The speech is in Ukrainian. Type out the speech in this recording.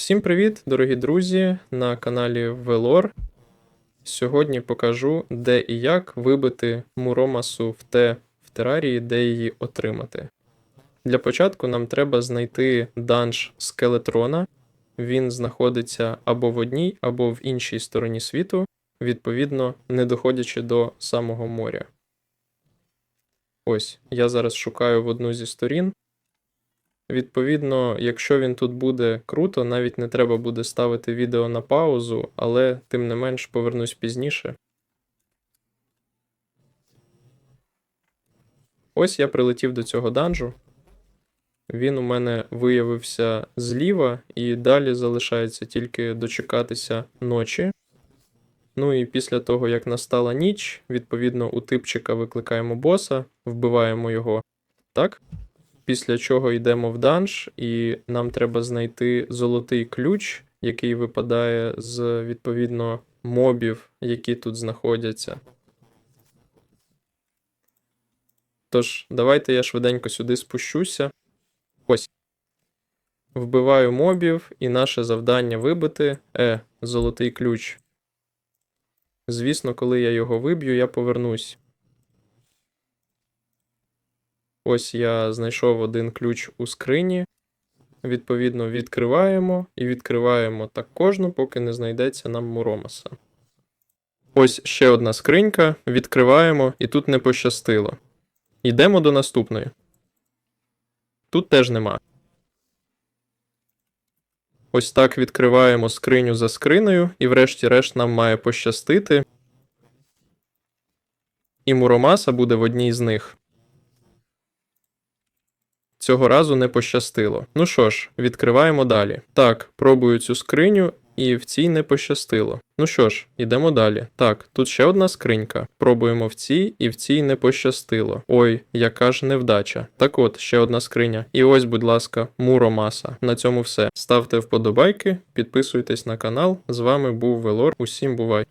Всім привіт, дорогі друзі, на каналі Велор. Сьогодні покажу, де і як вибити муромасу в те в терарії, де її отримати. Для початку нам треба знайти данж скелетрона. Він знаходиться або в одній, або в іншій стороні світу, відповідно, не доходячи до самого моря. Ось, я зараз шукаю в одну зі сторін. Відповідно, якщо він тут буде круто, навіть не треба буде ставити відео на паузу, але тим не менш повернусь пізніше. Ось я прилетів до цього данжу. Він у мене виявився зліва, і далі залишається тільки дочекатися ночі. Ну і після того, як настала ніч, відповідно, у типчика викликаємо боса, вбиваємо його. Так? Після чого йдемо в данж, і нам треба знайти золотий ключ, який випадає з відповідно мобів, які тут знаходяться. Тож, давайте я швиденько сюди спущуся. Ось. Вбиваю мобів, і наше завдання вибити. Е, золотий ключ. Звісно, коли я його виб'ю, я повернусь. Ось я знайшов один ключ у скрині. Відповідно, відкриваємо і відкриваємо так кожну, поки не знайдеться нам муромаса. Ось ще одна скринька. Відкриваємо, і тут не пощастило. Йдемо до наступної. Тут теж нема. Ось так відкриваємо скриню за скринею, і врешті-решт нам має пощастити. І муромаса буде в одній з них. Цього разу не пощастило. Ну що ж, відкриваємо далі. Так, пробую цю скриню, і в цій не пощастило. Ну що ж, йдемо далі. Так, тут ще одна скринька. Пробуємо в цій, і в цій не пощастило. Ой, яка ж невдача. Так от, ще одна скриня. І ось, будь ласка, муромаса. На цьому все. Ставте вподобайки, підписуйтесь на канал. З вами був Велор. Усім бувай!